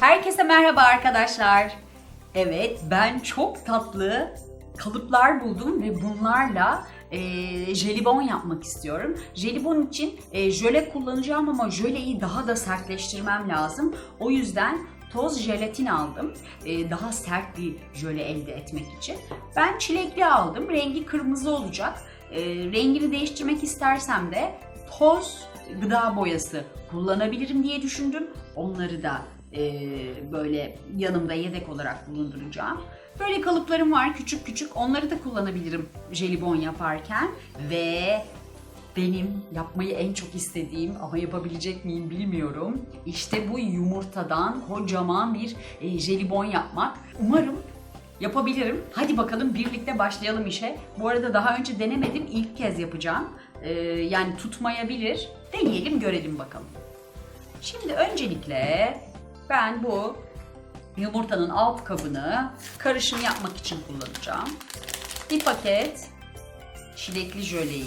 Herkese merhaba arkadaşlar. Evet ben çok tatlı kalıplar buldum ve bunlarla e, jelibon yapmak istiyorum. Jelibon için e, jöle kullanacağım ama jöleyi daha da sertleştirmem lazım. O yüzden toz jelatin aldım. E, daha sert bir jöle elde etmek için. Ben çilekli aldım. Rengi kırmızı olacak. E, rengini değiştirmek istersem de toz gıda boyası kullanabilirim diye düşündüm. Onları da e, böyle yanımda yedek olarak bulunduracağım. Böyle kalıplarım var küçük küçük. Onları da kullanabilirim jelibon yaparken. Ve benim yapmayı en çok istediğim ama yapabilecek miyim bilmiyorum. İşte bu yumurtadan kocaman bir e, jelibon yapmak. Umarım yapabilirim. Hadi bakalım birlikte başlayalım işe. Bu arada daha önce denemedim. ilk kez yapacağım. E, yani tutmayabilir. Deneyelim görelim bakalım. Şimdi öncelikle ben bu yumurtanın alt kabını karışım yapmak için kullanacağım. Bir paket çilekli jöleyi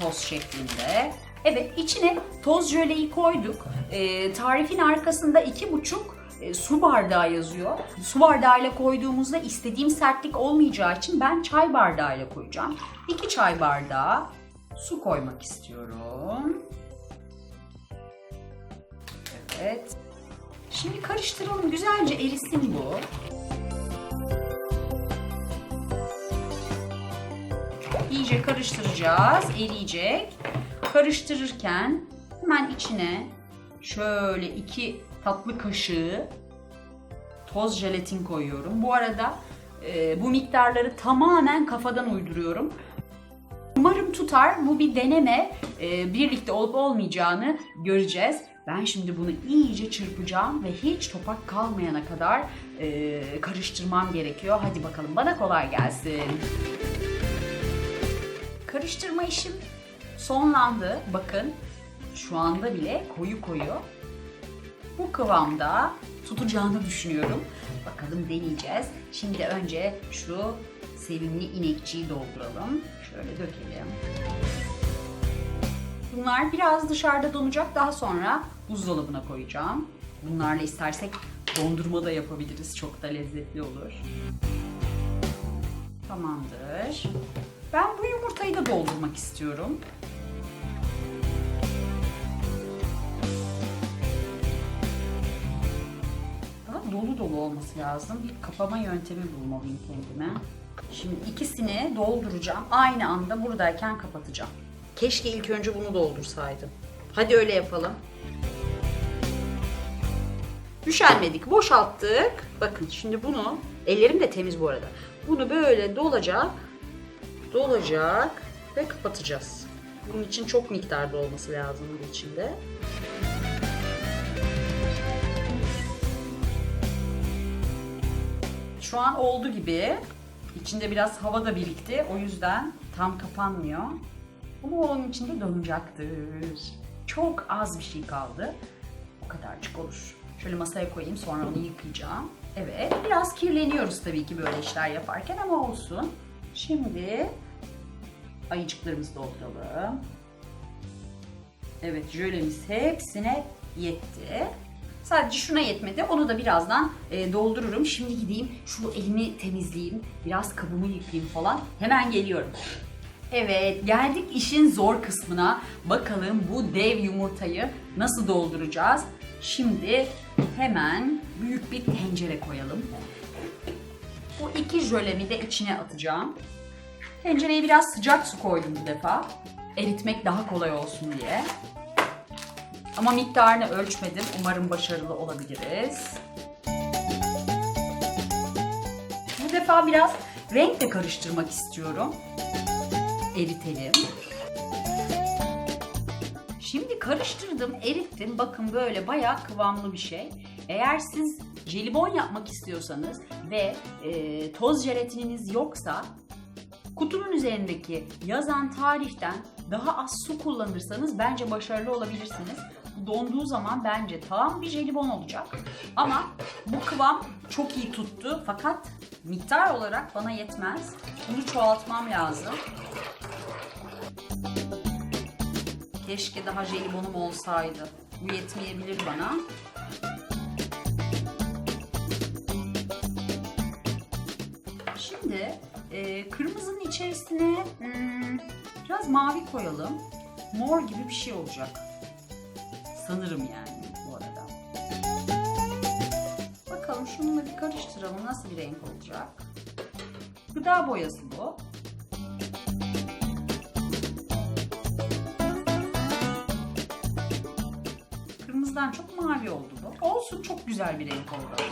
toz şeklinde. Evet içine toz jöleyi koyduk. Ee, tarifin arkasında iki buçuk e, su bardağı yazıyor. Su bardağıyla koyduğumuzda istediğim sertlik olmayacağı için ben çay bardağıyla koyacağım. İki çay bardağı su koymak istiyorum. Evet. Şimdi karıştıralım. Güzelce erisin bu. İyice karıştıracağız. Eriyecek. Karıştırırken hemen içine şöyle iki tatlı kaşığı toz jelatin koyuyorum. Bu arada e, bu miktarları tamamen kafadan uyduruyorum. Umarım tutar. Bu bir deneme. Ee, birlikte olup olmayacağını göreceğiz. Ben şimdi bunu iyice çırpacağım ve hiç topak kalmayana kadar e, karıştırmam gerekiyor. Hadi bakalım bana kolay gelsin. Karıştırma işim sonlandı. Bakın şu anda bile koyu koyu. Bu kıvamda tutacağını düşünüyorum. Bakalım deneyeceğiz. Şimdi önce şu sevimli inekçiyi dolduralım. Şöyle dökelim. Bunlar biraz dışarıda donacak. Daha sonra buzdolabına koyacağım. Bunlarla istersek dondurma da yapabiliriz. Çok da lezzetli olur. Tamamdır. Ben bu yumurtayı da doldurmak istiyorum. Daha dolu dolu olması lazım. Bir kapama yöntemi bulmalıyım kendime. Şimdi ikisini dolduracağım. Aynı anda buradayken kapatacağım. Keşke ilk önce bunu doldursaydım. Hadi öyle yapalım. Üşenmedik, boşalttık. Bakın şimdi bunu, ellerim de temiz bu arada. Bunu böyle dolacak, dolacak ve kapatacağız. Bunun için çok miktarda olması lazım bu içinde. Şu an oldu gibi. İçinde biraz hava da birikti. O yüzden tam kapanmıyor. Ama onun içinde donacaktır. Çok az bir şey kaldı. O kadarcık olur. Şöyle masaya koyayım sonra onu yıkayacağım. Evet biraz kirleniyoruz tabii ki böyle işler yaparken ama olsun. Şimdi ayıcıklarımızı dolduralım. Evet jölemiz hepsine yetti. Sadece şuna yetmedi. Onu da birazdan e, doldururum. Şimdi gideyim şu elimi temizleyeyim. Biraz kabımı yıkayayım falan. Hemen geliyorum. Evet geldik işin zor kısmına. Bakalım bu dev yumurtayı nasıl dolduracağız? Şimdi hemen büyük bir tencere koyalım. Bu iki jölemi de içine atacağım. Tencereye biraz sıcak su koydum bu defa. Eritmek daha kolay olsun diye. Ama miktarını ölçmedim. Umarım başarılı olabiliriz. Bu defa biraz renk de karıştırmak istiyorum. Eritelim. Şimdi karıştırdım, erittim. Bakın böyle bayağı kıvamlı bir şey. Eğer siz jelibon yapmak istiyorsanız ve e, toz jelatininiz yoksa kutunun üzerindeki yazan tarihten daha az su kullanırsanız bence başarılı olabilirsiniz. Donduğu zaman bence tam bir jelibon olacak. Ama bu kıvam çok iyi tuttu fakat miktar olarak bana yetmez. Bunu çoğaltmam lazım. Keşke daha jelibonum olsaydı. Bu yetmeyebilir bana. Şimdi e, kırmızının içerisine hmm, biraz mavi koyalım. Mor gibi bir şey olacak. Sanırım yani bu arada. Bakalım şununla bir karıştıralım nasıl bir renk olacak. Gıda boyası bu. Kırmızıdan çok mavi oldu bu. Olsun çok güzel bir renk oldu.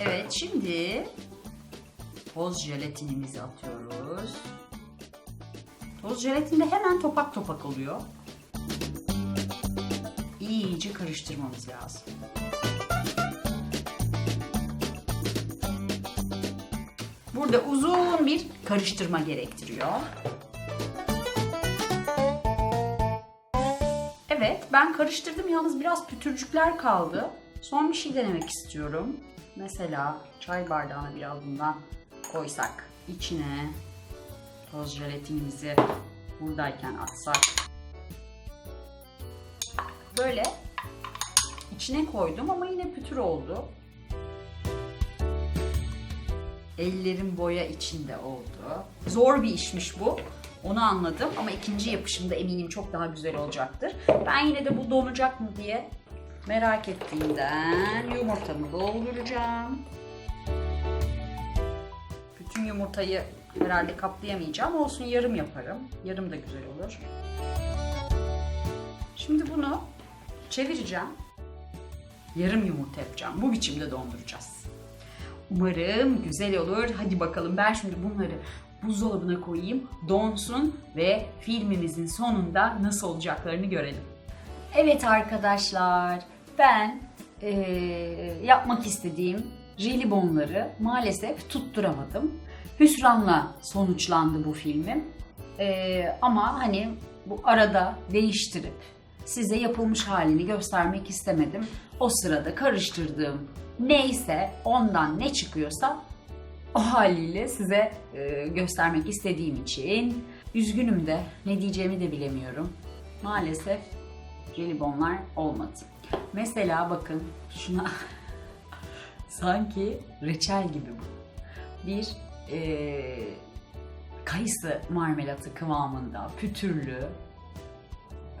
Evet şimdi toz jelatinimizi atıyoruz. Toz jelatin de hemen topak topak oluyor. İyice karıştırmamız lazım. Burada uzun bir karıştırma gerektiriyor. Evet, ben karıştırdım yalnız biraz pütürcükler kaldı. Son bir şey denemek istiyorum. Mesela çay bardağına biraz bundan koysak içine toz jelatinimizi buradayken atsak. Böyle içine koydum ama yine pütür oldu. Ellerim boya içinde oldu. Zor bir işmiş bu. Onu anladım ama ikinci yapışımda eminim çok daha güzel olacaktır. Ben yine de bu donacak mı diye merak ettiğimden yumurtamı dolduracağım. Bütün yumurtayı herhalde kaplayamayacağım. Olsun yarım yaparım. Yarım da güzel olur. Şimdi bunu çevireceğim. Yarım yumurta yapacağım. Bu biçimde donduracağız. Umarım güzel olur. Hadi bakalım ben şimdi bunları buzdolabına koyayım, donsun ve filmimizin sonunda nasıl olacaklarını görelim. Evet arkadaşlar, ben eee, yapmak istediğim jelibonları maalesef tutturamadım. Hüsranla sonuçlandı bu filmim. Eee, ama hani bu arada değiştirip size yapılmış halini göstermek istemedim. O sırada karıştırdığım neyse ondan ne çıkıyorsa o haliyle size e, göstermek istediğim için üzgünüm de ne diyeceğimi de bilemiyorum. Maalesef jelibonlar olmadı. Mesela bakın şuna sanki reçel gibi bu. Bir e, kayısı marmelatı kıvamında pütürlü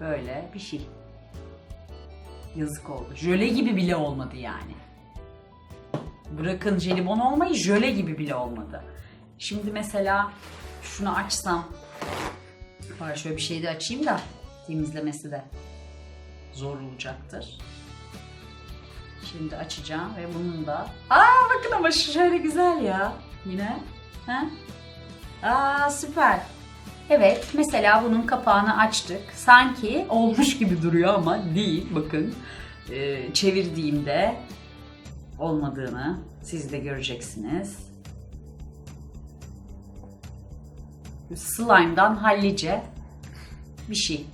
böyle bir şey. Yazık oldu. Jöle gibi bile olmadı yani. Bırakın jelibon olmayı jöle gibi bile olmadı. Şimdi mesela şunu açsam Bari şöyle bir şey de açayım da temizlemesi de zor olacaktır. Şimdi açacağım ve bunun da... Aa bakın ama şöyle güzel ya. Yine. Ha? Aa süper. Evet mesela bunun kapağını açtık. Sanki olmuş gibi duruyor ama değil. Bakın Ee, çevirdiğimde olmadığını siz de göreceksiniz. Slime'dan hallice bir şey.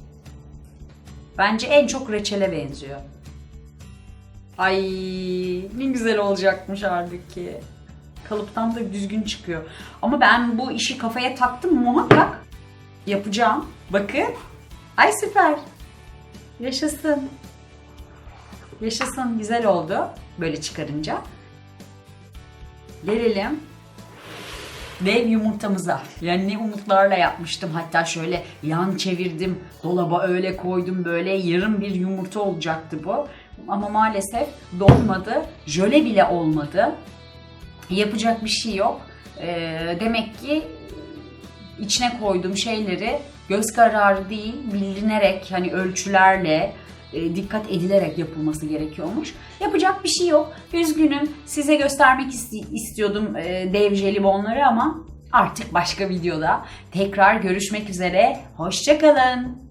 Bence en çok reçele benziyor. Ay ne güzel olacakmış halbuki. Kalıptan da düzgün çıkıyor. Ama ben bu işi kafaya taktım muhakkak yapacağım. Bakın. Ay süper. Yaşasın. Yaşasın güzel oldu böyle çıkarınca. Gelelim dev yumurtamıza. Yani ne umutlarla yapmıştım. Hatta şöyle yan çevirdim. Dolaba öyle koydum. Böyle yarım bir yumurta olacaktı bu. Ama maalesef dolmadı. Jöle bile olmadı. Yapacak bir şey yok. Ee, demek ki içine koyduğum şeyleri göz kararı değil bilinerek hani ölçülerle e, dikkat edilerek yapılması gerekiyormuş. Yapacak bir şey yok. Üzgünüm. Size göstermek isti- istiyordum e, dev jelibonları ama artık başka videoda tekrar görüşmek üzere. Hoşçakalın.